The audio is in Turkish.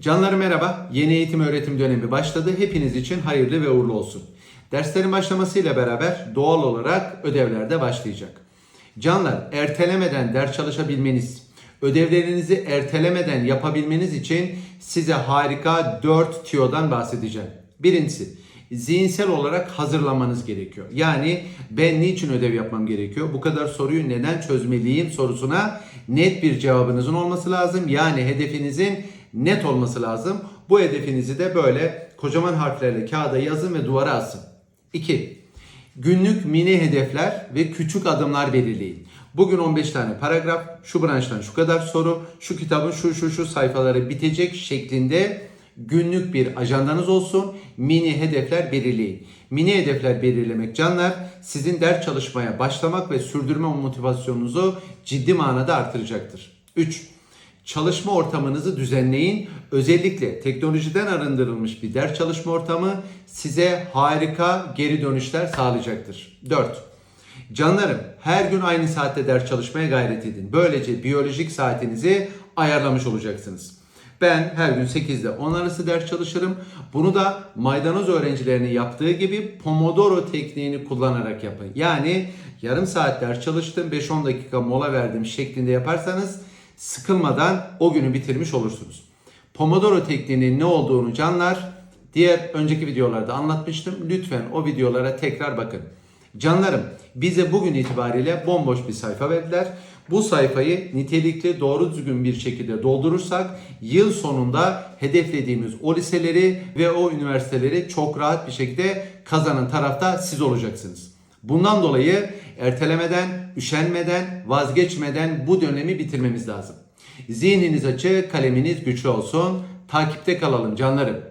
Canlarım merhaba. Yeni eğitim öğretim dönemi başladı. Hepiniz için hayırlı ve uğurlu olsun. Derslerin başlamasıyla beraber doğal olarak ödevler de başlayacak. Canlar ertelemeden ders çalışabilmeniz, ödevlerinizi ertelemeden yapabilmeniz için size harika 4 tiyodan bahsedeceğim. Birincisi zihinsel olarak hazırlanmanız gerekiyor. Yani ben niçin ödev yapmam gerekiyor? Bu kadar soruyu neden çözmeliyim sorusuna net bir cevabınızın olması lazım. Yani hedefinizin net olması lazım. Bu hedefinizi de böyle kocaman harflerle kağıda yazın ve duvara asın. 2. Günlük mini hedefler ve küçük adımlar belirleyin. Bugün 15 tane paragraf, şu branştan şu kadar soru, şu kitabın şu şu şu sayfaları bitecek şeklinde günlük bir ajandanız olsun. Mini hedefler belirleyin. Mini hedefler belirlemek canlar sizin ders çalışmaya başlamak ve sürdürme motivasyonunuzu ciddi manada artıracaktır. 3. Çalışma ortamınızı düzenleyin. Özellikle teknolojiden arındırılmış bir ders çalışma ortamı size harika geri dönüşler sağlayacaktır. 4. Canlarım her gün aynı saatte ders çalışmaya gayret edin. Böylece biyolojik saatinizi ayarlamış olacaksınız. Ben her gün 8'de 10 arası ders çalışırım. Bunu da maydanoz öğrencilerinin yaptığı gibi Pomodoro tekniğini kullanarak yapın. Yani yarım saat ders çalıştım, 5-10 dakika mola verdim şeklinde yaparsanız sıkılmadan o günü bitirmiş olursunuz. Pomodoro tekniğinin ne olduğunu canlar diğer önceki videolarda anlatmıştım. Lütfen o videolara tekrar bakın. Canlarım bize bugün itibariyle bomboş bir sayfa verdiler. Bu sayfayı nitelikli doğru düzgün bir şekilde doldurursak yıl sonunda hedeflediğimiz o liseleri ve o üniversiteleri çok rahat bir şekilde kazanan tarafta siz olacaksınız. Bundan dolayı ertelemeden, üşenmeden, vazgeçmeden bu dönemi bitirmemiz lazım. Zihniniz açık, kaleminiz güçlü olsun. Takipte kalalım canlarım.